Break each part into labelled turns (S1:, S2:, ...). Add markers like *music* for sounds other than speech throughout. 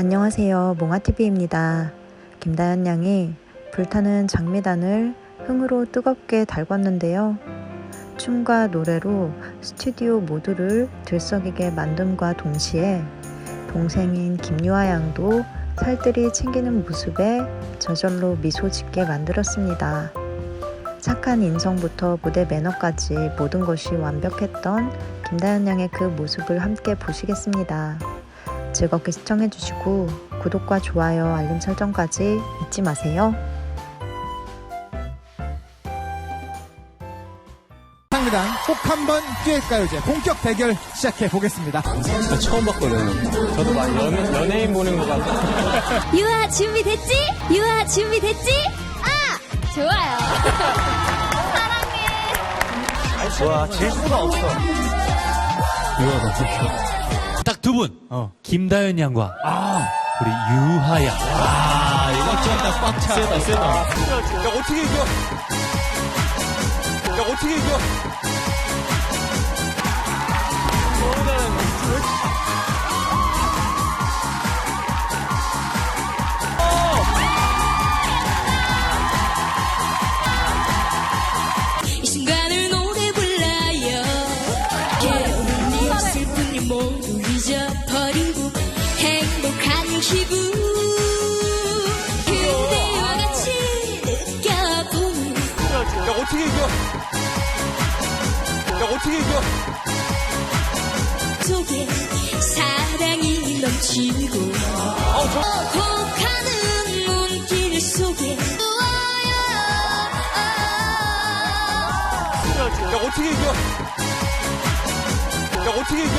S1: 안녕하세요. 몽아TV입니다. 김다연 양이 불타는 장미단을 흥으로 뜨겁게 달궜는데요. 춤과 노래로 스튜디오 모두를 들썩이게 만듦과 동시에 동생인 김유아 양도 살뜰히 챙기는 모습에 저절로 미소 짓게 만들었습니다. 착한 인성부터 무대 매너까지 모든 것이 완벽했던 김다연 양의 그 모습을 함께 보시겠습니다. 즐겁게 시청해주시고 구독과 좋아요, 알림 설정까지 잊지 마세요.
S2: 상미단 꼭 한번 듀엣가요제 본격 대결 시작해 보겠습니다.
S3: 나 처음 봤거든. 저도 막 연, 연예인 보는 것 같아. *laughs*
S4: 유아 준비됐지? 유아 준비됐지? 아! 좋아요.
S3: 와, 질 수가 없어.
S5: 딱 두 분. 김다현 양과 우리 유하 양.
S3: 아, 이거 쩐다, 꽉 차. 세다, 세다.
S2: 야 어떻게 이겨? 야 어떻게 이겨?
S4: 행복한 기분. 그대와 같이 느껴보는
S2: 야 어떻게 이겨? 야 어떻게 이겨?
S4: 속에 사랑이 넘치고 혹하는 눈길 속에
S2: 야 어떻게 이겨? 야 어떻게 이겨?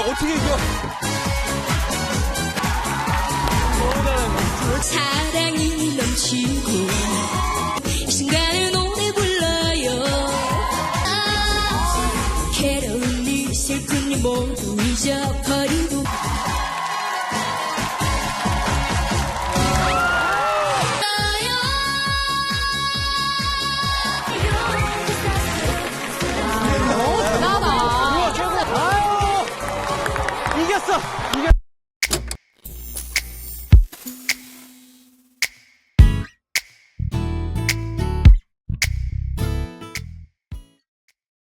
S2: 야 어떻게 이겨?
S4: 사랑이 넘치고 이 순간을 노래 불러요 아, 괴로운 일 슬픈 일 모두 잊어버
S3: 이겼어! 이겼어!